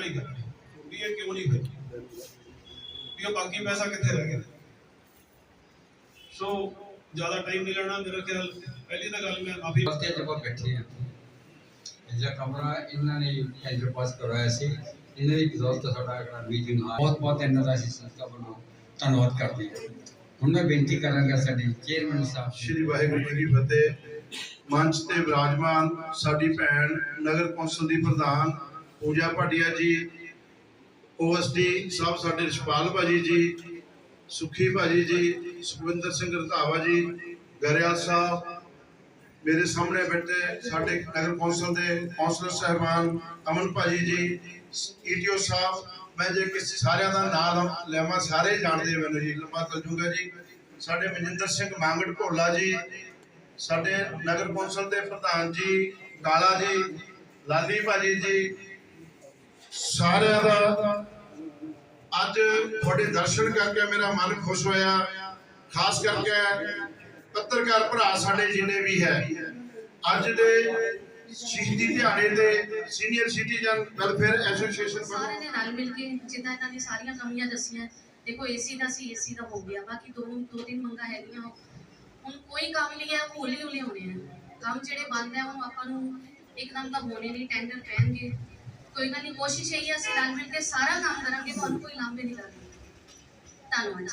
ਨਹੀਂ ਕਰਨੀ ਵੀ ਇਹ ਕਿਉਂ ਨਹੀਂ ਕਰਨੀ ਵੀ ਉਹ ਬਾਕੀ ਪੈਸਾ ਕਿੱਥੇ ਰਹਿ ਗਿਆ? ਸੋ ਜ਼ਿਆਦਾ ਟਾਈਮ ਨਹੀਂ ਲੈਣਾ ਮੇਰਾ ਖਿਆਲ। ਪਹਿਲੀ ਤਾਂ ਗੱਲ ਮੈਂ ਮਾਫੀ ਮੰਗਦਾ। ਜਦੋਂ ਬੈਠੇ ਆ। ਜਿਹੜਾ ਕਮਰਾ ਇਹਨਾਂ ਨੇ ਹੈਦਰ ਪਾਸ ਕਰਵਾਇਆ ਸੀ। ਇਹਨਾਂ ਦੀ ਬਜ਼ੌਲਤ ਸਾਡਾ ਅਗਲਾ ਮੀਟਿੰਗ ਆ। ਬਹੁਤ ਬਹੁਤ ਇਹਨਾਂ ਦਾ ਅਸੀਂ ਸੰਸਥਾ ਵੱਲੋਂ ਧੰਨਵਾਦ ਕਰਦੇ ਹਾਂ। ਹੁਣ ਮੈਂ ਬੇਨਤੀ ਕਰਾਂਗਾ ਸਾਡੇ ਚੇਅਰਮੈਨ ਸਾਹਿਬ ਸ਼੍ਰੀ ਵਾਹਿਗੁਰੂ ਜੀ ਫਤਿਹ। ਮੰਚ ਤੇ ਵਿਰਾਜਮਾਨ ਸਾਡੀ ਭੈਣ ਨਗਰ ਕੌਂਸਲ ਦੀ ਪ੍ਰਧਾਨ ਪੂਜਾ ਭਾਟੀਆ ਜੀ, ਓਐਸਡੀ ਸਾਹਿਬ ਸਾਡੇ ਰਿਸ਼ਪਾਲ ਭਾਜੀ ਜੀ, ਸੁਖੀ ਭਾਜੀ ਜੀ, ਸੁਖਵਿੰਦਰ ਸਿੰਘ ਰਧਾਵਾ ਜੀ ਗਰੇਵਾਲ ਸਾਹਿਬ, ਮੇਰੇ ਸਾਹਮਣੇ ਬੈਠੇ ਸਾਡੇ ਨਗਰ ਕੌਂਸਲ ਦੇ ਕੌਂਸਲਰ ਸਹਿਬਾਨ ਅਮਨ ਭਾਜੀ ਜੀ ਈਟੀਓ ਸਾਹਿਬ, ਮੈਂ ਜੇ ਕਿਸੇ ਸਾਰਿਆਂ ਦਾ ਨਾਮ ਲੈਵਾਂ, ਸਾਰੇ ਜਾਣਦੇ ਮੈਨੂੰ ਜੀ, ਲੰਬਾ ਤਜੂਗਾ ਜੀ। ਸਾਡੇ ਮਨਿੰਦਰ ਸਿੰਘ ਮੰਗੜ ਭੋਲਾ ਜੀ, ਸਾਡੇ ਨਗਰ ਕੌਂਸਲ ਦੇ ਪ੍ਰਧਾਨ ਜੀ, ਕਾਲਾ ਜੀ, ਲਾਲੀ ਭਾਜੀ ਜੀ ਸਾਰਿਆਂ ਦਾ ਅੱਜ ਤੁਹਾਡੇ ਦਰਸ਼ਨ ਕਰਕੇ ਮੇਰਾ ਮਨ ਖੁਸ਼ ਹੋਇਆ। ਖਾਸ ਕਰਕੇ ਪੱਤਰਕਾਰ ਭਰਾ ਸਾਡੇ ਜਿੰਨੇ ਵੀ ਹੈ, ਅੱਜ ਦੇ ਸ਼ਹੀਦੀ ਦਿਹਾੜੇ ਤੇ ਸੀਨੀਅਰ ਸਿਟੀਜ਼ਨ ਵੈਲਫੇਅਰ ਐਸੋਸੀਏਸ਼ਨ ਸਾਰਿਆਂ ਨੇ ਰਲ ਮਿਲ ਕੇ ਜਿੱਦਾਂ ਇਹਨਾਂ ਦੀ ਸਾਰੀਆਂ ਕਮੀਆਂ ਦੱਸੀਆਂ, ਦੇਖੋ ਏਸੀ ਦਾ ਸੀ ਏਸੀ ਦਾ ਹੋ ਗਿਆ, ਬਾਕੀ ਦੋ ਦੋ ਤਿੰਨ ਮੰਗਾਂ ਹੈਗੀਆਂ। ਹੁਣ ਕੋਈ ਕੰਮ ਨਹੀਂ ਹੈ ਹੌਲੀ ਹੌਲੀ ਹੋਣੇ ਆ। ਕੰਮ ਜਿਹੜੇ ਬੰਦ ਹੈ ਉਹ ਆਪਾਂ ਨੂੰ ਇੱਕਦਮ ਤਾਂ ਹੋਣੇ ਨਹੀਂ ਟੈਂਡਰ ਪੈਣਗੇ ਕੋਈ ਗੱਲ ਨਹੀਂ ਕੋਸ਼ਿਸ਼ ਹੈ ਅਸੀਂ ਰਲ ਮਿਲ ਕੇ ਸਾਰਾ ਕੰਮ ਕਰਾਂਗੇ ਤੁਹਾਨੂੰ ਕੋਈ ਲਾਂਭੇ ਨਹੀਂ। ਲੱਗਣਗੇ ਧੰਨਵਾਦ ਜੀ।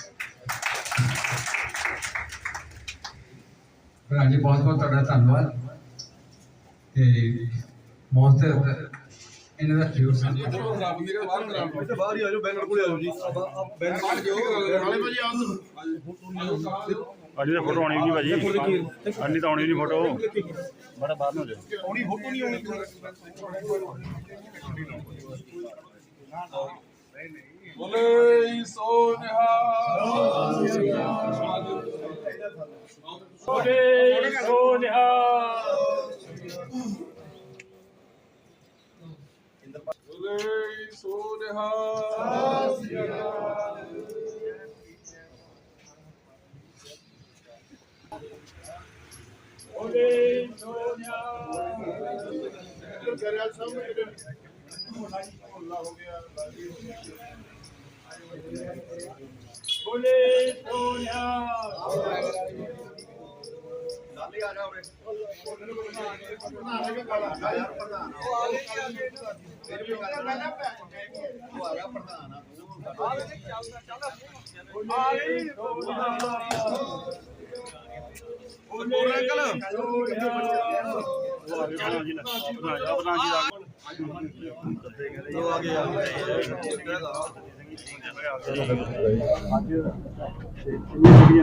ਭਰਾ ਜੀ ਬਹੁਤ ਬਹੁਤ ਤੁਹਾਡਾ ਧੰਨਵਾਦ। ਤੇ ਬਹੁਤ ਇਹਨਾਂ ਦਾ ਜ਼ਰੂਰ ਸਾਨੂੰ ਬਾਹਰ ਹੀ ਆ ਜਾਓ ਬੈਨਰ ਕੋਲੇ ਆ ਜਾਓ ਜੀ। ਬੈਨਰ ਨਾਲੇ ਭਾਜੀ ਆਓ। ਅੱਜ ਦੀ ਫੋਟੋ ਆਉਣੀ ਨਹੀਂ ਭਾਜੀ। ਅੰਨੀ ਤਾਂ ਆਉਣੀ ਨਹੀਂ ਫੋਟੋ ਬੜਾ ਬਾਹਰ ਨੂੰ ਹੋ ਜਾ ਆਉਣੀ ਫੋਟੋ ਨਹੀਂ ਆਉਣੀ। ਬੋਲੇ ਸੋ ਨਿਹਾਲ। ਬੋਲੇ ਸੋ ਨਿਹਾਲ। ਬੋਲੇ ਸੋ ਨਿਹਾਲ। ਬੋਲੇ ਸੋ ਨਿਹਾਲ ਗਰੇਵਾਲ ਸਾਹਿਬ ਬੋਲੇ ਸੋ ਨਿਹਾਲ ਬੋਲੇ ਸੋ ਨਿਹਾਲ ਬੋਲੇ ਅੰਕਲ ਚਲੋ ਜੀ ਬਣਾ ਜਾ ਬਣਾ ਜੀ ਆ ਗਏ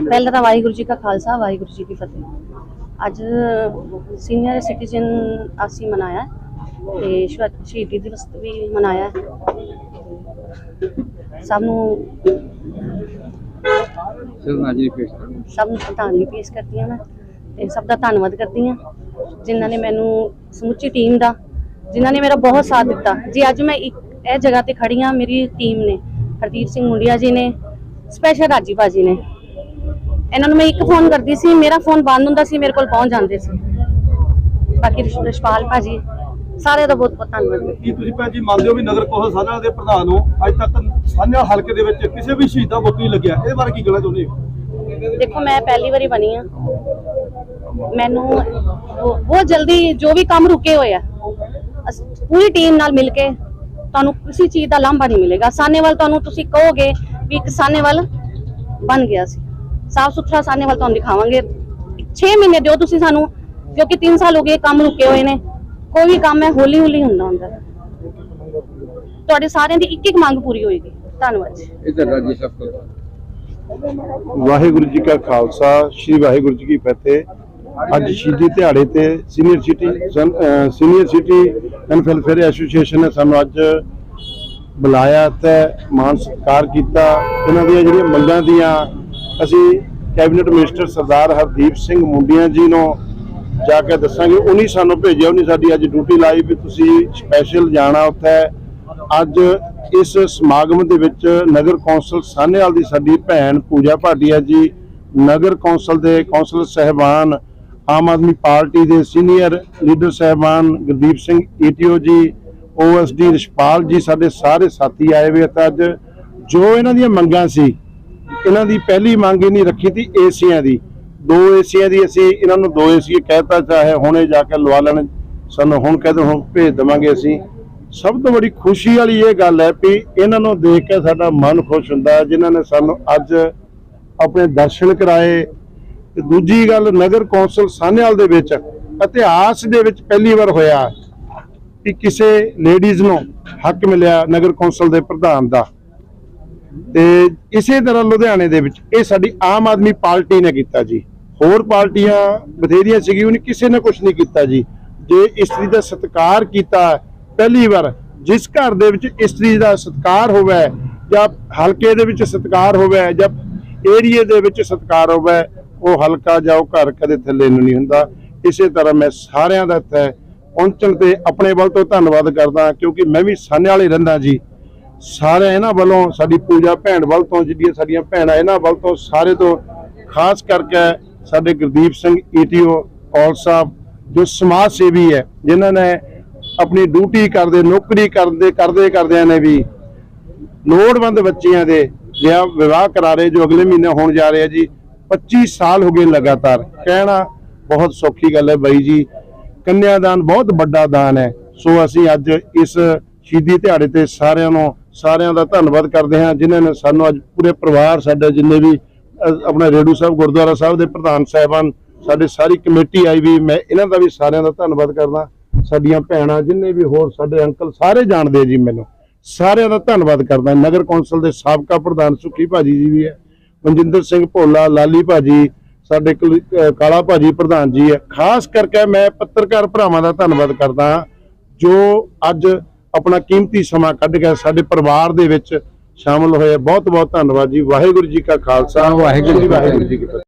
ਪਹਿਲਾਂ ਤਾਂ ਵਾਹਿਗੁਰੂ ਜੀ ਕਾ ਖਾਲਸਾ, ਵਾਹਿਗੁਰੂ ਜੀ ਕੀ ਫਤਿਹ ਅੱਜ ਸੀਨੀਅਰ ਸਿਟੀਜ਼ਨ ਅਸੀਂ ਮਨਾਇਆ ਤੇ ਸ਼ਹੀਦੀ ਦਿਵਸ ਵੀ ਮਨਾਇਆ ਹੈ। ਸਭ ਨੂੰ ਸ਼ਰਨਾਜੀ ਪੇਸ਼ ਕਰੋ ਸਭ ਨੂੰ ਸ਼ਰਧਾਂਜਲੀ ਪੇਸ਼ ਕਰਦੀ ਹਾਂ ਮੈਂ ਤੇ ਸਭ ਦਾ ਧੰਨਵਾਦ ਕਰਦੀ ਹਾਂ ਜਿਨ੍ਹਾਂ ਨੇ ਮੈਨੂੰ ਸਮੁੱਚੀ ਟੀਮ ਦਾ, ਜਿਨ੍ਹਾਂ ਨੇ ਮੇਰਾ ਬਹੁਤ ਸਾਥ ਦਿੱਤਾ। ਜੀ, ਅੱਜ ਮੈਂ ਇੱਕ ਇਹ ਜਗ੍ਹਾ ਤੇ ਖੜੀ ਹਾਂ, ਮੇਰੀ ਟੀਮ ਨੇ, ਹਰਦੀਪ ਸਿੰਘ ਮੁੰਡਿਆ ਜੀ ਨੇ ਸਪੈਸ਼ਲ ਰਾਜੀ ਬਾਜੀ ਨੇ। ਇਹਨਾਂ ਨੂੰ ਮੈਂ ਇੱਕ ਫੋਨ ਕਰਦੀ ਸੀ, ਮੇਰਾ ਫੋਨ ਬੰਦ ਹੁੰਦਾ ਸੀ, ਮੇਰੇ ਕੋਲ ਪਹੁੰਚ ਜਾਂਦੇ ਸੀ। ਬਾਕੀ ਰਿਸ਼ਪਾਲ ਭਾਜੀ ਸਾਰਿਆਂ ਦਾ ਬਹੁਤ ਬਹੁਤ ਧੰਨਵਾਦ। ਕੀ ਤੁਸੀਂ ਭੈਣ ਜੀ ਮੰਨਦੇ ਹੋ ਵੀ ਨਗਰ ਕੌਂਸਲ ਸਾਧਨਾ ਦੇ ਪ੍ਰਧਾਨ ਹੋ? ਅੱਜ ਤੱਕ ਸਾਂਝਾ ਹਲਕੇ ਦੇ ਵਿੱਚ ਕਿਸੇ ਵੀ ਸ਼ਹੀਦਾਂ ਵੋਟ ਨਹੀਂ ਲੱਗਿਆ। ਇਹਦੇ ਬਾਰੇ ਕੀ ਕਹਿਣਾ ਚਾਹੁੰਦੇ ਹੋ? ਦੇਖੋ ਮੈਂ ਪਹਿਲੀ ਵਾਰੀ ਬਣੀ ਆ ਮੈਨੂੰ ਬਹੁ- ਬਹੁਤ ਜਲਦੀ ਜੋ ਵੀ ਕੰਮ ਰੁਕੇ ਹੋਏ ਆ ਪੂਰੀ ਟੀਮ ਨਾਲ ਮਿਲ ਕੇ ਤੁਹਾਨੂੰ ਕਿਸੇ ਚੀਜ਼ ਦਾ ਲਾਂਭਾ ਨਹੀਂ ਮਿਲੇਗਾ। ਸਾਨੇਵਾਲ ਤੁਹਾਨੂੰ ਤੁਸੀਂ ਕਹੋਗੇ ਵੀ ਇੱਕ ਸਾਨੇਵਾਲ ਬਣ ਗਿਆ ਸੀ। ਸਾਫ਼ ਸੁਥਰਾ ਸਾਨੇਵਾਲ ਤੁਹਾਨੂੰ ਦਿਖਾਵਾਂਗੇ। 6 ਮਹੀਨੇ ਦਿਓ ਤੁਸੀਂ ਸਾਨੂੰ ਕਿਉਂਕਿ 3 ਸਾਲ ਹੋ ਗਏ ਕੰਮ ਰੁਕੇ ਹੋਏ ਨੇ। ਕੋਈ ਵੀ ਕੰਮ ਹੈ ਹੌਲੀ ਹੌਲੀ ਹੁੰਦਾ ਹੁੰਦਾ। ਤੁਹਾਡੇ ਸਾਰਿਆਂ ਦੀ ਇੱਕ ਇੱਕ ਮੰਗ ਪੂਰੀ ਹੋਏਗੀ। ਧੰਨਵਾਦ ਜੀ। ਇਧਰ ਰਾਜੀ ਸਾਹਿਬ ਕੋਲ। ਵਾਹਿਗੁਰੂ ਜੀ ਕਾ ਖਾਲਸਾ ਸ੍ਰੀ ਵਾਹਿਗੁਰੂ ਜੀ ਕੀ ਫਤਿਹ। ਅੱਜ ਸ਼ਹੀਦੀ ਦਿਹਾੜੇ ਤੇ senior city senior city and welfare association ਨੇ ਸਾਨੂੰ ਅੱਜ ਬੁਲਾਇਆ ਤੇ ਮਾਨ ਸਤਿਕਾਰ ਕੀਤਾ। ਇਹਨਾਂ ਦੀਆਂ ਜਿਹੜੀਆਂ ਮੰਗਾਂ ਦੀਆਂ ਅਸੀਂ ਕੈਬਨਿਟ ਮਿਨਿਸਟਰ ਸਰਦਾਰ ਹਰਦੀਪ ਸਿੰਘ ਮੁੰਡੀਆਂ ਜੀ ਨੂੰ ਜਾ ਕੇ ਦੱਸਾਂਗੇ। ਉਹਨੇ ਸਾਨੂੰ ਭੇਜਿਆ ਉਹਨੇ ਸਾਡੀ ਅੱਜ ਡਿਊਟੀ ਲਾਈ ਵੀ ਤੁਸੀਂ ਸਪੈਸ਼ਲ ਜਾਣਾ ਉੱਥੇ। ਅੱਜ ਇਸ ਸਮਾਗਮ ਦੇ ਵਿੱਚ ਨਗਰ ਕੌਂਸਲ ਸਾਹਨੇਵਾਲ ਦੀ ਸਾਡੀ ਭੈਣ ਪੂਜਾ ਭਾਟੀਆ ਜੀ, ਨਗਰ ਕੌਂਸਲ ਦੇ ਕੌਂਸਲਰ ਸਹਿਬਾਨ, ਆਮ ਆਦਮੀ ਪਾਰਟੀ ਦੇ ਸੀਨੀਅਰ ਲੀਡਰ ਸਹਿਬਾਨ ਗੁਰਦੀਪ ਸਿੰਘ ਈਟੀਓ ਜੀ ਓਐਸਡੀ ਰਿਸ਼ਪਾਲ ਜੀ, ਸਾਡੇ ਸਾਰੇ ਸਾਥੀ ਆਏ ਹੋਏ ਤਾਂ ਅੱਜ। ਜੋ ਇਹਨਾਂ ਦੀਆਂ ਮੰਗਾਂ ਸੀ, ਇਹਨਾਂ ਦੀ ਪਹਿਲੀ ਮੰਗ ਇਹਨੀ ਰੱਖੀ ਸੀ ਏਸੀਆਂ ਦੀ। ਦੋ ਏਸੀਆਂ ਦੀ ਅਸੀਂ, ਇਹਨਾਂ ਨੂੰ ਦੋ ਏਸੀ ਕਹਿਤਾ, ਚਾਹੇ ਹੁਣੇ ਜਾ ਕੇ ਲਵਾ ਲੈਣ, ਸਾਨੂੰ ਹੁਣ ਕਹਿੰਦੇ ਹੁਣ ਭੇਜ ਦੇਵਾਂਗੇ ਅਸੀਂ। ਸਭ ਤੋਂ ਬੜੀ ਖੁਸ਼ੀ ਵਾਲੀ ਇਹ ਗੱਲ ਹੈ ਵੀ ਇਹਨਾਂ ਨੂੰ ਦੇਖ ਕੇ ਸਾਡਾ ਮਨ ਖੁਸ਼ ਹੁੰਦਾ ਹੈ, ਜਿਨ੍ਹਾਂ ਨੇ ਸਾਨੂੰ ਅੱਜ ਆਪਣੇ ਦਰਸ਼ਨ ਕਰਾਏ। ਤੇ ਦੂਜੀ ਗੱਲ, ਨਗਰ ਕੌਂਸਲ ਸਾਹਨੇਵਾਲ ਦੇ ਵਿੱਚ ਇਤਿਹਾਸ ਦੇ ਵਿੱਚ ਪਹਿਲੀ ਵਾਰ ਹੋਇਆ ਕਿ ਕਿਸੇ ਲੇਡੀਜ਼ ਨੂੰ ਹੱਕ ਮਿਲਿਆ ਨਗਰ ਕੌਂਸਲ ਦੇ ਪ੍ਰਧਾਨ ਦਾ। ਤੇ ਇਸੇ ਤਰ੍ਹਾਂ ਲੁਧਿਆਣੇ ਦੇ ਵਿੱਚ ਇਹ ਸਾਡੀ ਆਮ ਆਦਮੀ ਪਾਰਟੀ ਨੇ ਕੀਤਾ ਜੀ। ਹੋਰ ਪਾਰਟੀਆਂ ਬਥੇਰੀਆਂ ਸੀਗੀ ਉਹਨੇ ਕਿਸੇ ਨੇ ਕੁਝ ਨਹੀਂ ਕੀਤਾ ਜੀ। ਜੇ ਇਸਤਰੀ ਦਾ ਸਤਿਕਾਰ ਕੀਤਾ ਪਹਿਲੀ ਵਾਰ, ਜਿਸ ਘਰ ਦੇ ਵਿੱਚ ਇਸਤਰੀ ਦਾ ਸਤਿਕਾਰ ਹੋਵੇ, ਜਾਂ ਹਲਕੇ ਦੇ ਵਿੱਚ ਸਤਿਕਾਰ ਹੋਵੇ, ਜਾਂ ਏਰੀਏ ਦੇ ਵਿੱਚ ਸਤਿਕਾਰ ਹੋਵੇ, ਉਹ ਹਲਕਾ ਜਾਂ ਉਹ ਘਰ ਕਦੇ ਥੱਲੇ ਨੂੰ ਨਹੀਂ ਹੁੰਦਾ। ਇਸੇ ਤਰ੍ਹਾਂ ਮੈਂ ਸਾਰਿਆਂ ਦਾ ਇੱਥੇ ਪਹੁੰਚਣ ਤੇ ਆਪਣੇ ਵੱਲ ਤੋਂ ਧੰਨਵਾਦ ਕਰਦਾ ਕਿਉਂਕਿ ਮੈਂ ਵੀ ਸਾਨੇ ਵਾਲੇ ਰਹਿੰਦਾ ਜੀ। ਸਾਰੇ ਇਹਨਾਂ ਵੱਲੋਂ, ਸਾਡੀ ਪੂਜਾ ਭੈਣ ਵੱਲ ਤੋਂ, ਜਿਹੜੀਆਂ ਸਾਡੀਆਂ ਭੈਣਾਂ ਇਹਨਾਂ ਵੱਲ ਤੋਂ, ਸਾਰੇ ਤੋਂ ਖਾਸ ਕਰਕੇ ਸਾਡੇ ਗੁਰਦੀਪ ਸਿੰਘ ਈਟੀਓ ਔਲ ਸਾਹਿਬ, ਜੋ ਸਮਾਜ ਸੇਵੀ ਹੈ, ਜਿਨ੍ਹਾਂ ਨੇ ਆਪਣੀ ਡਿਊਟੀ ਕਰਦੇ, ਨੌਕਰੀ ਕਰਦੇ ਕਰਦੇ ਕਰਦਿਆਂ ਨੇ ਵੀ ਲੋੜਵੰਦ ਬੱਚਿਆਂ ਦੇ ਵਿਆਹ ਵਿਵਾਹ ਕਰਾ ਰਹੇ, ਜੋ ਅਗਲੇ ਮਹੀਨੇ ਹੋਣ ਜਾ ਰਹੇ ਜੀ 25 ਸਾਲ ਹੋ ਗਏ ਲਗਾਤਾਰ। ਕਹਿਣਾ ਬਹੁਤ ਸੌਖੀ ਗੱਲ ਹੈ ਬਾਈ ਜੀ। ਕੰਨਿਆਦਾਨ ਬਹੁਤ ਵੱਡਾ ਦਾਨ ਹੈ। ਸੋ ਅਸੀਂ ਅੱਜ ਇਸ ਸ਼ਹੀਦੀ ਦਿਹਾੜੇ ਤੇ ਸਾਰਿਆਂ ਨੂੰ, ਸਾਰਿਆਂ ਦਾ ਧੰਨਵਾਦ ਕਰਦੇ ਹਾਂ, ਜਿਨ੍ਹਾਂ ਨੇ ਸਾਨੂੰ ਅੱਜ ਪੂਰੇ ਪਰਿਵਾਰ, ਸਾਡੇ ਜਿੰਨੇ ਵੀ ਆਪਣਾ ਰੇਡੂ ਸਾਹਿਬ, ਗੁਰਦੁਆਰਾ ਸਾਹਿਬ ਦੇ ਪ੍ਰਧਾਨ ਸਾਹਿਬਾਨ, ਸਾਡੇ ਸਾਰੀ ਕਮੇਟੀ ਆਈ ਵੀ ਮੈਂ ਇਹਨਾਂ ਦਾ ਵੀ ਸਾਰਿਆਂ ਦਾ ਧੰਨਵਾਦ ਕਰਦਾ। ਸਾਡੀਆਂ ਭੈਣਾਂ ਜਿੰਨੇ ਵੀ ਹੋਰ ਸਾਡੇ ਅੰਕਲ ਸਾਰੇ ਜਾਣਦੇ ਜੀ ਮੈਨੂੰ। ਸਾਰਿਆਂ ਦਾ ਧੰਨਵਾਦ ਕਰਦਾ। ਨਗਰ ਕੌਂਸਲ ਦੇ ਸਾਬਕਾ ਪ੍ਰਧਾਨ ਸੁਖੀ ਭਾਜੀ ਜੀ ਵੀ ਹੈ, ਮਨਜਿੰਦਰ ਸਿੰਘ ਭੋਲਾ, ਲਾਲੀ ਭਾਜੀ, ਸਾਡੇ ਕੁਲ- ਅਹ ਕਾਲਾ ਭਾਜੀ ਪ੍ਰਧਾਨ ਜੀ ਹੈ। ਖਾਸ ਕਰਕੇ ਮੈਂ ਪੱਤਰਕਾਰ ਭਰਾਵਾਂ ਦਾ ਧੰਨਵਾਦ ਕਰਦਾ ਹਾਂ, ਜੋ ਅੱਜ ਆਪਣਾ ਕੀਮਤੀ ਸਮਾਂ ਕੱਢ ਕੇ ਸਾਡੇ ਪਰਿਵਾਰ ਦੇ ਵਿੱਚ ਸ਼ਾਮਲ ਹੋਏ। ਬਹੁਤ ਬਹੁਤ ਧੰਨਵਾਦ ਜੀ। ਵਾਹਿਗੁਰੂ ਜੀ ਕਾ ਖਾਲਸਾ। ਵਾਹਿਗੁਰੂ ਜੀ ਵਾਹਿਗੁਰੂ ਜੀ ਕੀ ਫਤਿਹ।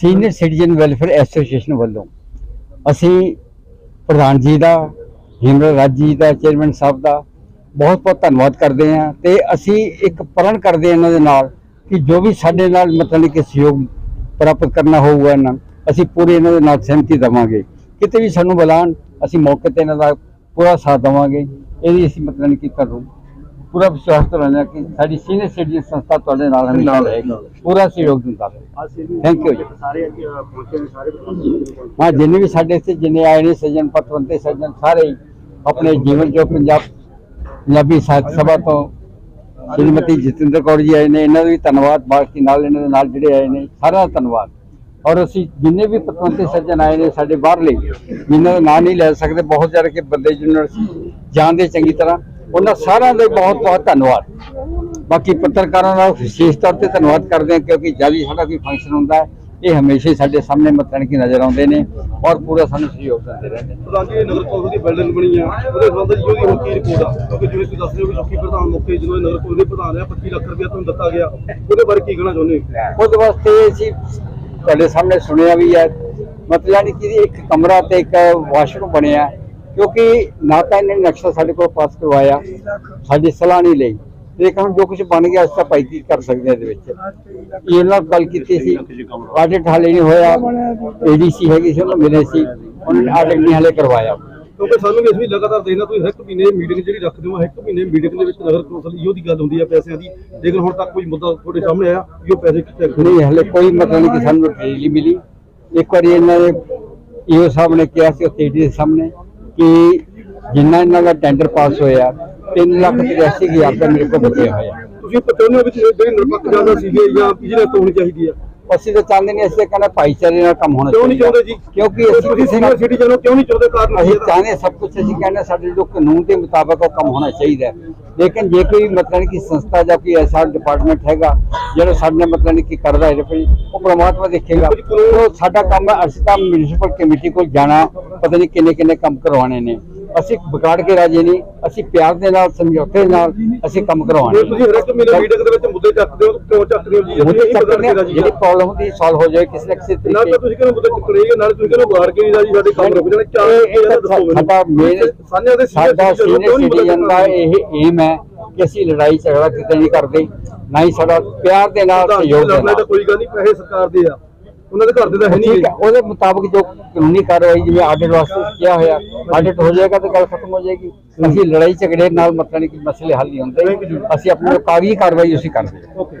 ਸੀਨੀਅਰ ਸਿਟੀਜ਼ਨ ਵੈਲਫੇਅਰ ਐਸੋਸੀਏਸ਼ਨ ਵੱਲੋਂ ਅਸੀਂ ਪ੍ਰਧਾਨ ਜੀ ਦਾ ਹਿਮਰ ਰਾਜ ਜੀ ਦਾ ਚੇਅਰਮੈਨ ਸਾਹਿਬ ਦਾ ਬਹੁਤ ਬਹੁਤ ਧੰਨਵਾਦ ਕਰਦੇ ਹਾਂ ਤੇ ਅਸੀਂ ਇੱਕ ਪ੍ਰਣ ਕਰਦੇ ਹਾਂ ਇਹਨਾਂ ਦੇ ਨਾਲ ਕਿ ਜੋ ਵੀ ਸਾਡੇ ਨਾਲ ਮਤਲਬ ਕਿ ਸਹਿਯੋਗ ਪ੍ਰਾਪਤ ਕਰਨਾ ਹੋਊਗਾ ਇਹਨਾਂ ਅਸੀਂ ਪੂਰੇ ਇਹਨਾਂ ਦੇ ਨਾਲ ਸਹਿਮਤੀ ਦੇਵਾਂਗੇ। ਕਿਤੇ ਵੀ ਸਾਨੂੰ ਬੁਲਾਉਣ ਅਸੀਂ ਮੌਕੇ ਤੇ ਇਹਨਾਂ ਦਾ ਪੂਰਾ ਸਾਥ ਦੇਵਾਂਗੇ। ਇਹਦੀ ਅਸੀਂ ਮਤਲਬ ਕਿ ਕਰੂੰ। ਪੂਰਾ ਵਿਸ਼ਵਾਸ ਕਰਾਂਗੇ ਕਿ ਸਾਡੀ ਸੀਨੀਅਰ ਸਿਟੀਜ਼ਨ ਸੰਸਥਾ ਤੁਹਾਡੇ ਨਾਲ ਹਮੇਸ਼ਾ ਰਹੇਗੀ। ਪੂਰਾ ਸਹਿਯੋਗ ਦਿੰਦਾ ਰਹੇ ਥੈਂਕ ਯੂ ਜੀ। ਸਾਰੇ ਪਹੁੰਚੇ ਸਾਰੇ ਹਾਂ ਜਿੰਨੇ ਵੀ ਸਾਡੇ ਇੱਥੇ ਜਿੰਨੇ ਆਏ ਨੇ ਸੱਜਣ ਪਤਵੰਤੇ ਸੱਜਣ ਸਾਰੇ ਆਪਣੇ ਜੀਵਨ ਜੋ ਪੰਜਾਬ ਪੰਜਾਬੀ ਸਾਹਿਤ ਸਭਾ ਤੋਂ ਸ਼੍ਰੀਮਤੀ ਜਤਿੰਦਰ ਕੌਰ ਜੀ ਆਏ ਨੇ ਇਹਨਾਂ ਦਾ ਵੀ ਧੰਨਵਾਦ ਬਾਕੀ ਨਾਲ ਇਹਨਾਂ ਦੇ ਨਾਲ ਜਿਹੜੇ ਆਏ ਨੇ ਸਾਰਿਆਂ ਦਾ ਧੰਨਵਾਦ। ਔਰ ਅਸੀਂ ਜਿੰਨੇ ਵੀ ਪਤਵੰਤੇ ਸੱਜਣ ਆਏ ਨੇ ਸਾਡੇ ਬਾਹਰਲੇ ਜਿਨ੍ਹਾਂ ਦਾ ਨਾਂ ਨਹੀਂ ਲੈ ਸਕਦੇ ਬਹੁਤ ਜ਼ਿਆਦਾ ਕਿ ਬੰਦੇ ਜਿਹਨਾਂ ਨੂੰ ਜਾਣਦੇ ਚੰਗੀ ਤਰ੍ਹਾਂ। ਉਹਨਾਂ ਸਾਰਿਆਂ ਦਾ ਬਹੁਤ ਬਹੁਤ ਧੰਨਵਾਦ। ਬਾਕੀ ਪੱਤਰਕਾਰਾਂ ਦਾ ਵਿਸ਼ੇਸ਼ ਤੌਰ ਤੇ ਧੰਨਵਾਦ ਕਰਦੇ ਹਾਂ ਕਿਉਂਕਿ ਜਦ ਵੀ ਸਾਡਾ ਕੋਈ ਫੰਕਸ਼ਨ ਹੁੰਦਾ ਹੈ ਇਹ ਹਮੇਸ਼ਾ ਹੀ ਸਾਡੇ ਸਾਹਮਣੇ ਮੱਤਣ ਕੀ ਨਜ਼ਰ ਆਉਂਦੇ ਨੇ ਔਰ ਪੂਰਾ ਸਾਨੂੰ ਸਹਿਯੋਗ ਦਿੰਦੇ ਰਹਿੰਦੇ ਨੇ। ਪ੍ਰਧਾਨ ਜੀ ਨਗਰ ਕੌਂਸਲ ਦੀ ਬਿਲਡਿੰਗ ਬਣੀ ਆ ਉਹਦੇ ਸੰਬੰਧ ਵਿੱਚ ਉਹਦੀ ਹੁਣ ਕੀ ਰਿਪੋਰਟ ਆ ਕਿਉਂਕਿ ਜਿਵੇਂ ਤੁਸੀਂ ਦੱਸ ਰਹੇ ਹੋ ਵੀ ਸੁੱਖੀ ਪ੍ਰਧਾਨ ਮੌਕੇ ਜਦੋਂ ਨਗਰ ਕੌਂਸਲ ਦੇ ਪ੍ਰਧਾਨ ਆ 25 ਲੱਖ ਰੁਪਇਆ ਤੁਹਾਨੂੰ ਦਿੱਤਾ ਗਿਆ ਉਹਦੇ ਬਾਰੇ ਕੀ ਕਹਿਣਾ ਚਾਹੁੰਦੇ ਹੋ? ਉਹਦੇ ਵਾਸਤੇ ਅਸੀਂ ਤੁਹਾਡੇ ਸਾਹਮਣੇ ਸੁਣਿਆ ਵੀ ਹੈ ਮਤਲਬ ਕਿ ਇੱਕ ਕਮਰਾ ਤੇ ਇੱਕ ਵਾਸ਼ਰੂਮ ਬਣਿਆ। ਕਿਉਂਕਿ ਨਾ ਤਾਂ ਇਹਨੇ ਨਕਸ਼ਾ ਸਾਡੇ ਕੋਲ ਪਾਸ ਕਰਵਾਇਆ ਸਾਡੀ ਸਲਾਹ ਨਹੀਂ ਲਈ। ਲੇਕਿਨ ਹੁਣ ਜੋ ਕੁਝ ਬਣ ਗਿਆ ਉਸ ਦਾ ਭਾਈ ਕੀ ਕਰ ਸਕਦੇ ਹਾਂ ਇਹਦੇ ਵਿੱਚ। ਇਹ ਨਾਲ ਗੱਲ ਕੀਤੀ ਸੀ ਆਡਿਟ ਹਾਲੇ ਨਹੀਂ ਹੋਇਆ ਏਡੀਸੀ ਹੈਗੀ ਸੀ ਉਹਨੂੰ ਮਿਲੇ ਸੀ ਉਹਨਾਂ ਨੇ ਆਡਿਟ ਨਹੀਂ ਹਾਲੇ ਕਰਵਾਇਆ। ਕਿਉਂਕਿ ਸਾਨੂੰ ਅਸੀਂ ਵੀ ਲਗਾਤਾਰ ਦੇਖਣਾ ਤੁਸੀਂ ਹਰ ਇੱਕ ਮਹੀਨੇ ਮੀਟਿੰਗ ਜਿਹੜੀ ਰੱਖਦੇ ਹੋ ਹਰ ਇੱਕ ਮਹੀਨੇ ਮੀਟਿੰਗ ਦੇ ਵਿੱਚ ਨਗਰ ਕੌਂਸਲ ਇਹੋ ਦੀ ਗੱਲ ਹੁੰਦੀ ਆ ਪੈਸਿਆਂ ਦੀ। ਲੇਕਿਨ ਹੁਣ ਤੱਕ ਕੋਈ ਮੁੱਦਾ ਤੁਹਾਡੇ ਸਾਹਮਣੇ ਆਇਆ ਕਿ ਉਹ ਪੈਸੇ ਕਿੱਥੇ ਨਹੀਂ ਹਲੇ ਕੋਈ ਮਤਲਬ ਨਹੀਂ ਕਿ ਸਾਨੂੰ ਡਿਟੇਲ ਮਿਲੀ। ਇੱਕ ਵਾਰੀ ਇਹਨਾਂ ਨੇ ਸਾਹਿਬ ਨੇ ਕਿਹਾ ਸੀ ਉੱਥੇ ਦੇ ਸਾਹਮਣੇ। ਕਿ ਜਿੰਨਾ ਇਹਨਾਂ ਦਾ ਟੈਂਡਰ ਪਾਸ ਹੋਇਆ 3 ਲੱਖ 83 ਹਜ਼ਾਰ ਰੁਪਏ ਮੇਰੇ ਕੋਲ ਬਚਿਆ ਹੋਇਆ। ਤੁਸੀਂ ਪਤੋਨੇ ਵਿੱਚ ਜਿਹੜੀ ਨਿਰਪੱਖ ਜਾਂਦਾ ਸੀਗੇ ਜਾਂ ਵਿਜੀਲੈਂਸ ਹੋਣੀ ਚਾਹੀਦੀ ਆ? ਅਸੀਂ ਤਾਂ ਚਾਹੁੰਦੇ ਨਹੀਂ ਅਸੀਂ ਤਾਂ ਕਹਿੰਦੇ ਭਾਈਚਾਰੇ ਨਾਲ ਕੰਮ ਹੋਣਾ ਕਿਉਂ ਨਹੀਂ ਚਾਹੁੰਦੇ। ਜੀ? ਕਿਉਂਕਿ ਅਸੀਂ ਕਿਸੇ ਨਾਲ ਕਿਉਂ ਨਹੀਂ ਚਾਹੁੰਦੇ ਕਾਰਨ ਅਸੀਂ? ਚਾਹੁੰਦੇ ਸਭ ਕੁਝ ਅਸੀਂ ਕਹਿੰਦੇ ਸਾਡੇ ਜੋ ਕਾਨੂੰਨ ਦੇ ਮੁਤਾਬਕ ਉਹ ਕੰਮ ਹੋਣਾ ਚਾਹੀਦਾ ਲੇਕਿਨ ਜੇ ਕੋਈ ਮਤਲਬ ਕਿ ਸੰਸਥਾ ਜਾਂ ਕੋਈ ਐਸਾ ਡਿਪਾਰਟਮੈਂਟ ਹੈਗਾ ਜਿਹੜਾ ਸਾਡੇ ਨਾਲ ਮਤਲਬ ਕਿ ਕਰਦਾ ਹੈ ਉਹ ਪ੍ਰਮਾਤਮਾ ਦੇਖੇਗਾ। ਉਹ ਸਾਡਾ ਕੰਮ ਹੈ ਅਸੀਂ ਤਾਂ ਮਿਊਨਿਸਪਲ ਕਮੇਟੀ ਕੋਲ ਜਾਣਾ ਪਤਾ ਨਹੀਂ ਕਿੰਨੇ ਕਿੰਨੇ ਕੰਮ ਕਰਵਾਉਣੇ ਨੇ। ਅਸੀਂ ਵਿਗਾੜ ਕੇ ਰਾਜੀ ਨਹੀਂ ਅਸੀਂ ਪਿਆਰ ਦੇ ਨਾਲ ਸਮਝੌਤੇ ਨਾਲ ਅਸੀਂ ਕੰਮ ਕਰਵਾਉਣੇ ਜੇ ਤੁਸੀਂ ਹਰ ਇੱਕ ਮਹੀਨੇ ਮੀਟਿੰਗ ਦੇ ਵਿੱਚ ਮੁੱਦੇ ਚੱਕਦੇ ਹੋ ਕਿਉਂ ਚੱਕਦੇ ਹੋ ਜੀ? ਮੁੱਦੇ ਬਦਲ ਕੇ ਜਿਹੜੀ ਪ੍ਰੋਬਲਮ ਹੁੰਦੀ ਸੋਲਵ ਹੋ ਜਾਏ ਕਿਸੇ ਨਾ ਕਿਸੇ ਨਾਲ ਤਾਂ ਤਰੀਕੇ ਤੁਸੀਂ ਕਹਿੰਦੇ ਮੁੱਦੇ ਚੱਕਣੇ ਹੀ ਨਾਲ ਤੁਸੀਂ ਕਹਿੰਦੇ ਬਾਹਰ ਕੇ ਨਹੀਂ ਰਾਜੀ ਸਾਡੇ ਕੰਮ ਰੁਕ ਜਾਣੇ ਚਾਰ ਤਾਂ ਦੱਸੋ। ਸਾਡਾ ਮੇਨ ਸਾਂਝਾ ਦੇ ਸੀਨੀਅਰ ਸਿਟੀਜ਼ਨ ਦਾ? ਇਹ ਏਮ ਹੈ ਕਿ ਅਸੀਂ ਲੜਾਈ ਝਗੜਾ ਕਿਤੇ ਨਹੀਂ ਕਰਦੇ ਨਾ ਹੀ ਸਾਡਾ ਪਿਆਰ ਦੇ ਨਾਲ ਸਹਿਯੋਗ ਦੇ ਨਾਲ। ਕੋਈ ਗੱਲ ਨਹੀਂ ਪੈਸੇ ਸਰਕਾਰ ਦੇ ਆ। ਉਹਨਾਂ ਦੇ ਘਰ ਦੇ ਤਾਂ ਹੈ ਨਹੀਂ ਠੀਕ ਹੈ ਉਹਦੇ ਮੁਤਾਬਕ ਜੋ ਕਾਨੂੰਨੀ ਕਾਰਵਾਈ ਜਿਵੇਂ ਆਡਿਟ ਵਾਸਤੇ ਕਿਹਾ ਹੋਇਆ ਆਡਿਟ ਹੋ ਜਾਏਗਾ ਤਾਂ ਗੱਲ ਖਤਮ ਹੋ ਜਾਏਗੀ। ਅਸੀਂ ਲੜਾਈ ਝਗੜੇ ਨਾਲ ਮਤਲਬ ਨਹੀਂ ਕਿ ਮਸਲੇ ਹੱਲ ਨਹੀਂ ਹੁੰਦੇ। ਅਸੀਂ ਆਪਣੀ ਕਾਗਜ਼ੀ ਕਾਰਵਾਈ ਅਸੀਂ ਕਰਦੇ ਹਾਂ। ਓਕੇ।